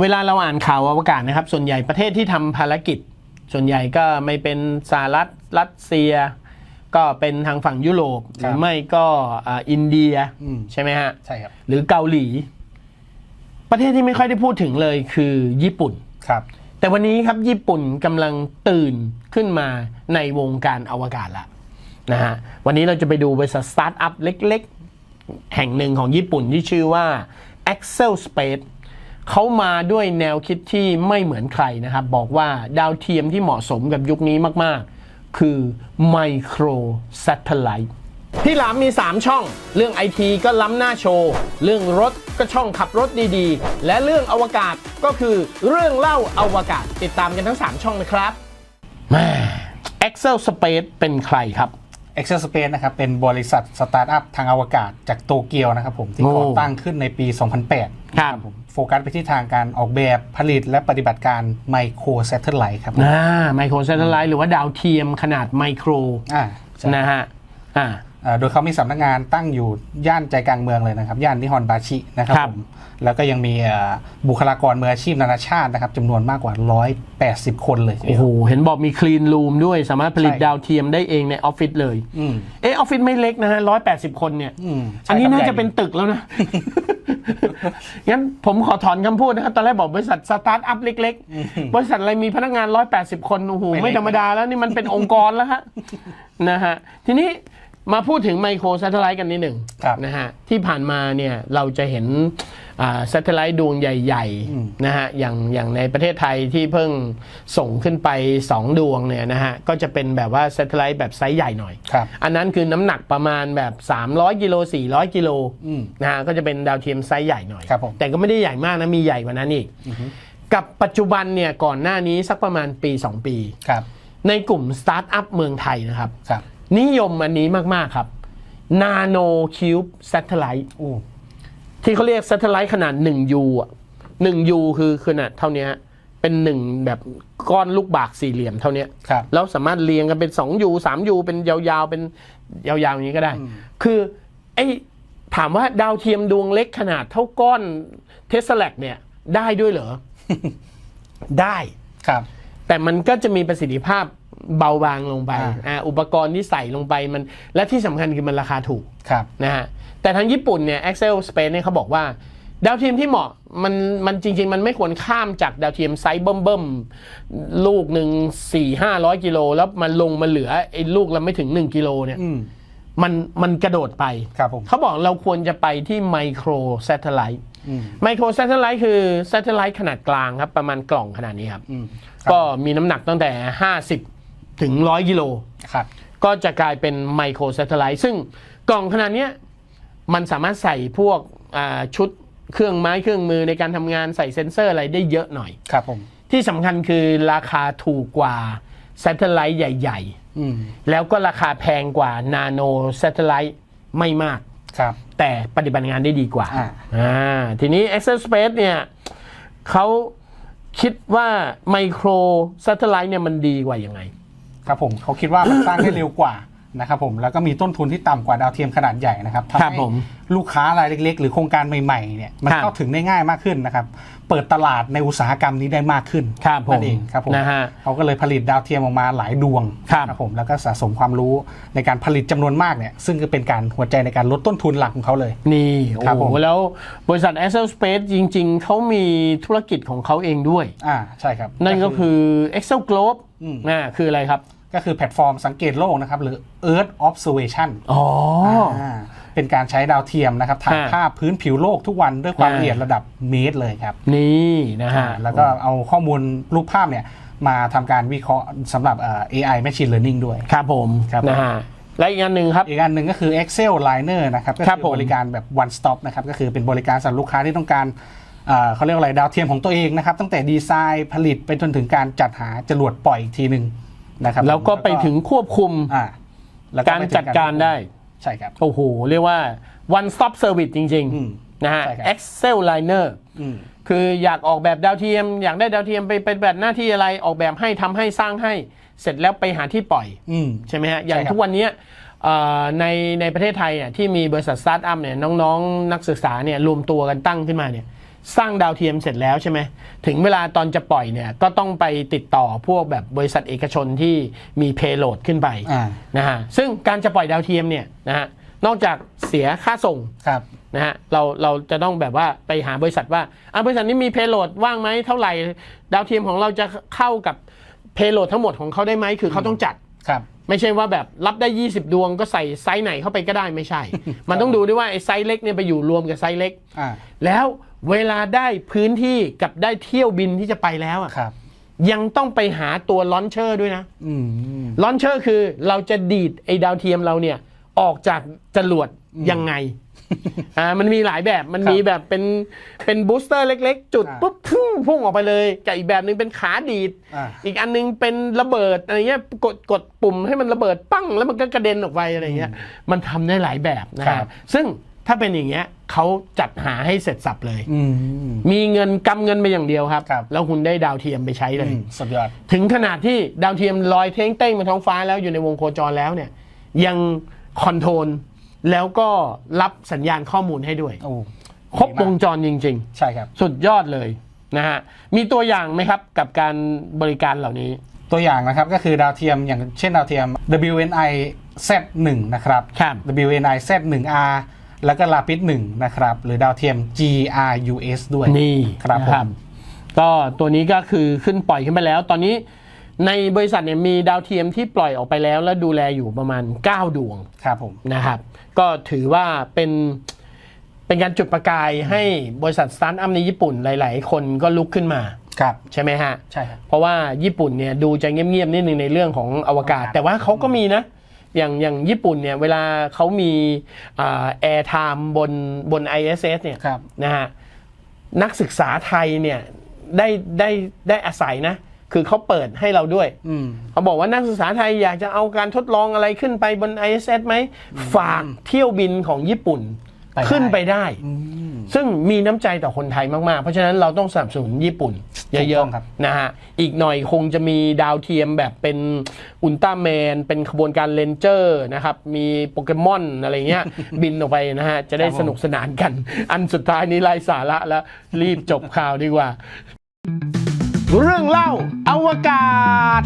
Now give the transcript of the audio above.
เวลาเราอ่านข่าวอวกาศนะครับ ส่วนใหญ่ประเทศที่ทำภารกิจ ส่วนใหญ่ก็ไม่เป็นสหรัฐรัสเซีย ก็เป็นทางฝั่งยุโรปหครัรืบอไม่ก็อ่าอินเดียอืมใช่ไหมฮะใช่ครับหรือเกาหลี ประเทศที่ไม่ค่อยได้พูดถึงเลยคือญี่ปุ่นครับแต่วันนี้ครับญี่ปุ่นกำลังตื่นขึ้นมาในวงการอวกาศละนะฮะวันนี้เราจะไปดูบริษัทสตาร์ทอัพเล็ก ๆ แห่งหนึ่งของญี่ปุ่นที่ชื่อว่า Axel Space เขามาด้วยแนวคิดที่ไม่เหมือนใครนะครับ บอกว่าดาวเทียมที่เหมาะสมกับยุคนี้มาก ๆ คือ Micro Satellite พี่หลามมี 3 ช่อง เรื่องไอทีก็ล้ำหน้าโชว์ เรื่องรถก็ช่องขับรถดีๆ และเรื่องอวกาศก็คือเรื่องเล่าอวกาศติดตามกันทั้ง 3 ช่องนะครับแม่ Excel Space เป็นใครครับ Excel Space นะครับเป็นบริษัทสตาร์ทอัพทางอวกาศจากโตเกียวนะครับผมที่โอ้ก่อตั้งขึ้นในปี 2008 ครับผม โฟกัสไปที่ทางการออกแบบผลิตและปฏิบัติการไมโครแซตเทอร์ไลท์ครับผมอ่าไมโคร s a t เท l ไลท์หรือว่าดาวเทียมขนาดไมโครอ่าใช่นะฮะอ่าอ่าโดยเขามีสำนักงานตั้งอยู่ย่านใจกลางเมืองเลยนะครับ ย่านนิฮอนบาชินะครับครับผมแล้วก็ยังมีอ่าบุคลากรมืออาชีพนานาชาตินะครับจำนวนมากกว่า 180 คนเลยทีเดีโอ้ยวโห เห็นบอกมีคลีนรูมด้วยสามารถผลิตใช่ดาวเทียมได้เองในออฟฟิศเลยอืมเออออฟฟิศไม่เล็กนะฮะร้อยแปดสิบคนเนี่ยอืมใช่อันนี้ครับน่าใหญ่จะเป็นตึกแล้วนะ งั้นผมขอถอนคำพูดนะครับ ตอนแรกบอกบริษัทสตาร์ทอัพเล็ก ๆ บริษัทอะไรมีพนักงาน 180 คน โอ้โห ไม่เล็กไม่ธรรมดาแล้วนี่มันเป็นองค์กรแล้วฮะ นะฮะ ทีนี้มาพูดถึงไมโคร s a t เท l ไลท์กันนิดหนึ่งครับนะฮะ ที่ผ่านมาเนี่ยเราจะเห็น อ่า s a t เท l ไลท์ดวงใหญ่อืมๆนะฮะอย่างอย่างในประเทศไทยที่เพิ่งส่งขึ้นไป 2 ดวงเนี่ยนะฮะก็จะเป็นแบบว่า s a t เท l ไลท์แบบไซส์ใหญ่หน่อยครับอันนั้นคือน้ำหนักประมาณแบบ 300กิโล400กิโลอืมนะฮะก็จะเป็นดาวเทียมไซส์ใหญ่หน่อยครับผมแต่ก็ไม่ได้ใหญ่มากนะมีใหญ่กว่านั้นอีกกับปัจจุบันเนี่ยก่อนหน้านี้สักประมาณปี 2 ปีครับในกลุ่มสตาร์ทอัพเมืองไทยนะครับครับนิยมอันนี้มากๆครับ Nano Cube Satellite อู้ที่ เขาเรียก Satellite ขนาด 1U อะ 1U คือขนาดเท่านี้เป็นหนึ่งแบบก้อนลูกบากสี่เหลี่ยมเท่านี้ครับแล้วสามารถเรียงกันเป็น 2U 3U เป็นยาวๆ เป็นยาวๆอย่างนี้ก็ได้ คือไอ้ถามว่าดาวเทียมดวงเล็กขนาดเท่าก้อนเทสลาเนี่ย ได้ด้วยเหรอ ได้ครับ แต่มันก็จะมีประสิทธิภาพ เบาบางลงไปอ่าอ่าอุปกรณ์ที่ใส่ลงไปมันและที่สำคัญคือมันราคาถูกครับนะฮะแต่ทางญี่ปุ่นเนี่ย Excel Space เนี่ยเขาบอกว่าดาวเทียมที่เหมาะมันมันจริง ๆ มันไม่ควรข้ามจากดาวเทียมไซส์เบิ่มๆ ลูกหนึ่งสี่ห้าร้อยกิโลแล้วมันลงมาเหลือไอ้ลูกละไม่ถึง1กิโลเนี่ยอืมมันมันกระโดดไปครับผมเขาบอกเราควรจะไปที่ไมโคร s a t เท l ไลท์อืมไมโคร s a t เท l ไลท์คือ s a t เท l ไลท์ขนาดกลางครับ ประมาณกล่องขนาดนี้ครับอืมก็มีน้ำหนักตั้งแต่50 ถึง 100 กิโลครับก็จะกลายเป็นไมโคร s a t เท l ไลท์ซึ่งกล่องขนาดเนี้ยมันสามารถใส่พวกอ่าชุดเครื่องไม้เครื่องมือในการทำงานใส่เซ็นเซอร์อะไรได้เยอะหน่อยครับผมที่สำคัญคือราคาถูกกว่า s a t เท l ไลท์ใหญ่อืมๆแล้วก็ราคาแพงกว่านาโน s a t เท l ไลท์ไม่มากครับแต่ปฏิบัติงานได้ดีกว่าอ่าอ่าทีนี้ Excel Space เนี่ยเขาคิดว่าไมโคร s a t เท l ไลท์เนี่ยมันดีกว่ายังไง ครับผมเขาคิดว่ามันสร้างได้เร็วกว่า นะครับผมแล้วก็มีต้นทุนที่ต่ำกว่าดาวเทียมขนาดใหญ่นะครับทำครับให้ผมลูกค้ารายเล็ก ๆ หรือโครงการใหม่ๆเนี่ยมันครับ เข้าถึงได้ง่ายมากขึ้นนะครับ เปิดตลาดในอุตสาหกรรมนี้ได้มากขึ้นครับผมนั่นเองครับผมนะฮะ เขาก็เลยผลิตดาวเทียมออกมาหลายดวงครับผมแล้วก็สะสมความรู้ในการผลิตจำนวนมากเนี่ยซึ่งก็เป็นการหัวใจในการลดต้นทุนหลักของเขาเลย นี่ โอ้ครับโหผมแล้วบริษัท Excel Space จริง ๆ เขามีธุรกิจของเขาเองด้วย อ่าใช่ครับ นั่นก็คือ Excel Globe อืม นะคืออะไรครับ ก็คือแพลตฟอร์มสังเกตโลกนะครับ หรือ Earth Observation อ๋อาเป็นการใช้ดาวเทียมนะครับถ่ายฮะภาพพื้นผิวโลกทุกวันด้วยความอ่าละเอียดระดับเมตรเลยครับ นี่นะฮะแล้วก็เอาข้อมูลรูปภาพเนี่ยมาทำการวิเคราะห์สำหรับเอ่อ AI Machine Learning ด้วย ครับผมครับนะฮะและอีกอันหนึ่งครับ อีกอันหนึ่งก็คือ Excel Liner นะครับก็ครับคืผมบริการแบบ one stop นะครับก็คือเป็นบริการสำหรับลูกค้าที่ต้องการเอ่อเขาเรียกว่าอะไรดาวเทียมของตัวเองนะครับตั้งแต่ดีไซน์ผลิตไปจนถึงการจัดหาจรวดปล่อยอีกทีหนึ่ง นะครับแล้วก็ไปถึงควบคุมอ่าแล้วการไปถึงจัดการได้ ใช่ครับโอ้โห เรียกว่า one stop service จริงอืมๆนะฮะใช่ครับ Excel Liner อืมคืออยากออกแบบดาวเทียม อยากได้ดาวเทียมไปเป็นแบบหน้าที่อะไรออกแบบให้ทำให้สร้างให้ เสร็จแล้วไปหาที่ปล่อยอืมใช่ไหมฮะ อย่างใช่ครับทุกวันเนี้ยเอ่อในในประเทศไทยอะที่มีบริษัทสตาร์ทอัพเนี่ยน้องๆ นักศึกษาเนี่ยรวมตัวกันตั้งขึ้นมาเนี่ย สร้างดาวเทียมเสร็จแล้วใช่ไหมถึงเวลาตอนจะปล่อยเนี่ยก็ต้องไปติดต่อพวกแบบบริษัทเอกชนที่มีเพโลดขึ้นไปอ่านะฮะซึ่งการจะปล่อยดาวเทียมเนี่ยนะฮะนอกจากเสียค่าส่งครับนะฮะเราเราจะต้องแบบว่าไปหาบริษัทว่าอะบริษัทนี้มีเพโลดว่างไหมเท่าไหร่ ดาวเทียมของเราจะเข้ากับเพโลดทั้งหมดของเขาได้ไหมคือเขาต้องจัดครับ ไม่ใช่ว่าแบบรับได้ 20 ดวงก็ใส่ไซส์ไหนเข้าไปก็ได้ไม่ใช่ มันต้องดูด้วยว่าไอ้ไซส์เล็กเนี่ยไปอยู่รวมกับไซส์เล็ก อ่าแล้วเวลาได้พื้นที่กับได้เที่ยวบินที่จะไปแล้วอะครับ ยังต้องไปหาตัวลอนเชอร์ด้วยนะ อืมลอนเชอร์คือเราจะดีดไอ้ดาวเทียมเราเนี่ย ออกจากจรวดยังไง อ่ามันมีหลายแบบมันครับมีแบบเป็นเป็นบูสเตอร์เล็ก ๆ จุดอ่าปุ๊บพุ่งพุ่งออกไปเลยกับอีกแบบหนึ่งเป็นขาดีดอ่าอีกอันนึงเป็นระเบิดอะไรเงี้ยกดกดปุ่มให้มันระเบิดปั้งแล้วมันก็กระเด็นออกไปอะไรเงี้ยมันทำได้หลายแบบนะครัฮะบซึ่งถ้าเป็นอย่างเงี้ยเขาจัดหาให้เสร็จสับเลยอืมมีเงินกำเงินไปอย่างเดียวครับครับแล้วคุณได้ดาวเทียมไปใช้เลยอืมสุดยอดถึงขนาดที่ดาวเทียมลอยเท้งเต้งบนท้องฟ้าแล้วอยู่ในวงโคจรแล้วเนี่ย ยังคอนโทรล แล้วก็รับสัญญาณข้อมูลให้ด้วย โอ้ครบดีมากวงจรจริง ใช่ครับ ๆ สุดยอดเลยนะฮะ มีตัวอย่างไหมครับกับการบริการเหล่านี้ ตัวอย่างนะครับก็คือดาวเทียมอย่างเช่นดาวเทียม WNI Z1 นะครับ ครับ WNI Z1R แล้วก็ลาปิด1นะครับ หรือดาวเทียม GRUS ด้วย นี่ครับนะผม ก็ตัวนี้ก็คือขึ้นปล่อยขึ้นไปแล้ว ตอนนี้ ในบริษัทเนี่ยมีดาวเทียมที่ปล่อยออกไปแล้ว และดูแลอยู่ประมาณ 9 ดวงครับผมนะครับ ก็ถือว่าเป็นเป็นการจุดประกายให้บริษัทสตาร์ทอัพในญี่ปุ่นหลาย ๆ คนก็ลุกขึ้นมาครับใช่ไหมฮะใช่ครับเพราะว่าญี่ปุ่นเนี่ยดูจะเงียบๆนิดนึงในเรื่องของอวกาศอวกาศแต่ว่าเขาก็มีนะ อย่างอย่างญี่ปุ่นเนี่ยเวลาเขามีแอร์ไทม์บนบน ISS เนี่ยครับนะฮะนักศึกษาไทยเนี่ยได้ได้ได้อาศัยนะ คือเขาเปิดให้เราด้วยอืมเขาบอกว่านักศึกษาไทยอยากจะเอาการทดลองอะไรขึ้นไปบน ISS ไหม ฝากเที่ยวบินของญี่ปุ่นไปได้ขึ้นไปได้อืมซึ่งมีน้ำใจต่อคนไทยมาก ๆ เพราะฉะนั้นเราต้องสนับสนุนญี่ปุ่น เยถูกต้อะองครับๆนะฮะ อีกหน่อยคงจะมีดาวเทียมแบบเป็นอุลตร้าแมน เป็นขบวนการเลนเจอร์นะครับ มีโปเกมอนอะไรเงี้ย บินออกไปนะฮะ จะได้สนุกสนานกัน อันสุดท้ายนี้ไร้สาระแล้ว รีบจบข่าวดีกว่า เรื่องเล่าอวกาศ